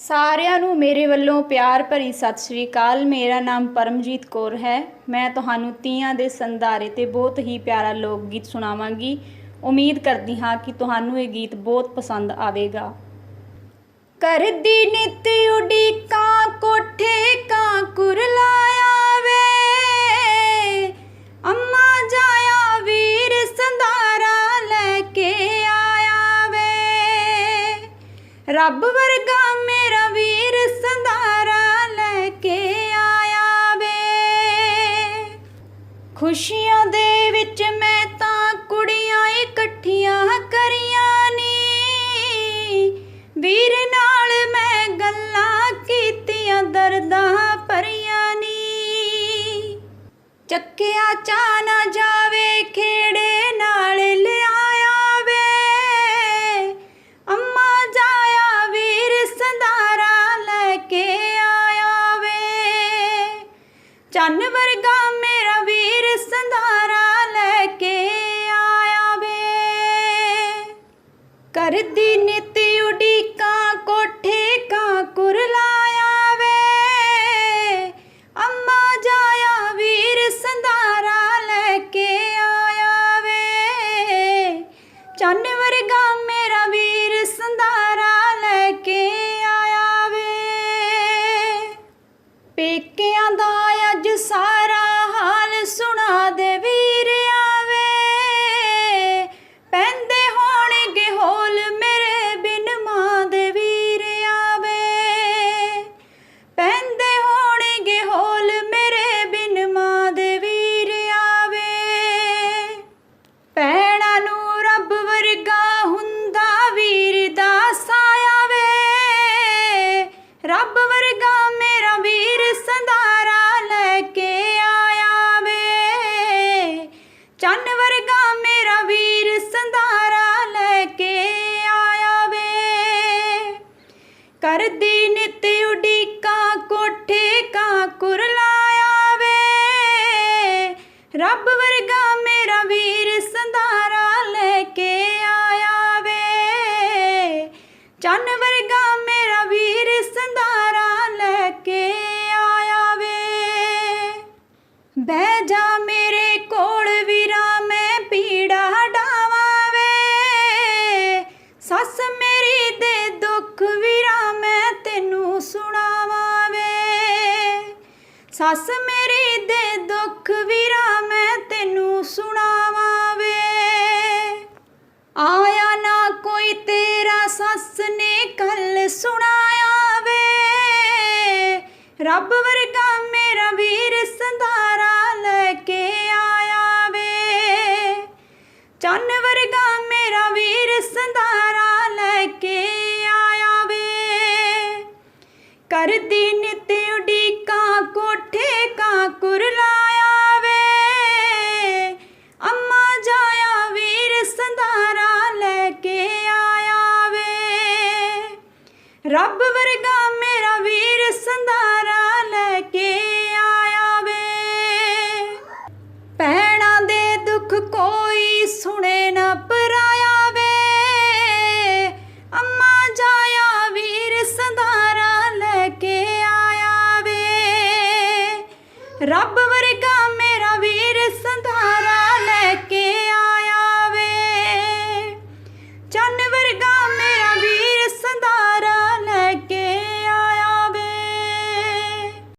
ਸਾਰਿਆਂ ਨੂੰ ਮੇਰੇ ਵੱਲੋਂ ਪਿਆਰ ਭਰੀ ਸਤਿ ਸ੍ਰੀ ਅਕਾਲ। ਮੇਰਾ ਨਾਮ ਪਰਮਜੀਤ ਕੌਰ ਹੈ। ਮੈਂ ਤੁਹਾਨੂੰ ਤੀਆਂ ਦੇ ਸੰਧਾਰੇ ਤੇ ਬਹੁਤ ਹੀ ਪਿਆਰਾ ਲੋਕ ਗੀਤ ਸੁਣਾਵਾਂਗੀ। ਉਮੀਦ ਕਰਦੀ ਹਾਂ ਕਿ ਤੁਹਾਨੂੰ ਇਹ ਗੀਤ ਬਹੁਤ ਪਸੰਦ ਆਵੇਗਾ। ਕਰਦੀ ਨਿਤ ਉਡੀਕਾਂ ਕੋਠੇ ਕਾਂ ਕੁਰਲਾਇਆ ਵੇ ਅੰਮਾ ਜਾਇਆ ਵੀਰ ਸੰਧਾਰਾ ਲੈ ਕੇ ਆਇਆ ਵੇ ਰੱਬ ਵਰਗਾ ਚੱਕਿਆ ਚਾ ਨਾ ਜਾਵੇ, ਖੇੜੇ ਨਾਲ ਲਿਆਇਆ ਵੇ। ਅੰਮਾ ਜਾਇਆ ਵੀਰ ਸੰਧਾਰਾ ਲੈ ਕੇ ਆਇਆ ਵੇ। ਚੰਨ ਵਰਗਾ ਮੇਰਾ ਵੀਰ ਸੰਧਾਰਾ ਲੈ ਕੇ ਆਇਆ ਵੇ। ਕਰਦੀ ਨਿਤ ਬਹਿ ਜਾ ਮੇਰੇ ਕੋਲ ਵੀਰਾ, ਮੈਂ ਪੀੜਾ ਡਾਵਾਂ ਵੇ ਸੱਸ ਮੇਰੀ ਦੇ ਦੁੱਖ ਵੀਰਾ, ਮੈਂ ਤੈਨੂੰ ਸੁਣਾਵਾਂ ਵੇ ਸੱਸ ਮੇਰੀ ਦੇ ਦੁੱਖ ਵੀਰਾ, ਮੈਂ ਤੈਨੂੰ ਸੁਣਾਵਾਂ ਵੇ ਆਇਆ ਨਾ ਕੋਈ ਤੇਰਾ ਸੱਸ ਨੇ ਕੱਲ ਸੁਣਾਇਆ ਵੇ। ਰੱਬ ਵਰਗਾ ਕਰਦੀ ਨਿਤ ਉਡੀਕਾਂ, ਕੋਠੇ ਕਾਂ ਕੁਰਲਾਇਆ ਵੇ ਅੰਮਾ ਜਾਇਆ ਵੀਰ ਸੰਧਾਰਾ ਲੈ ਕੇ ਆਇਆ ਵੇ ਰੱਬ ਵਰਗਾ ਰੱਬ ਵਰਗਾ ਮੇਰਾ ਵੀਰ ਸੰਧਾ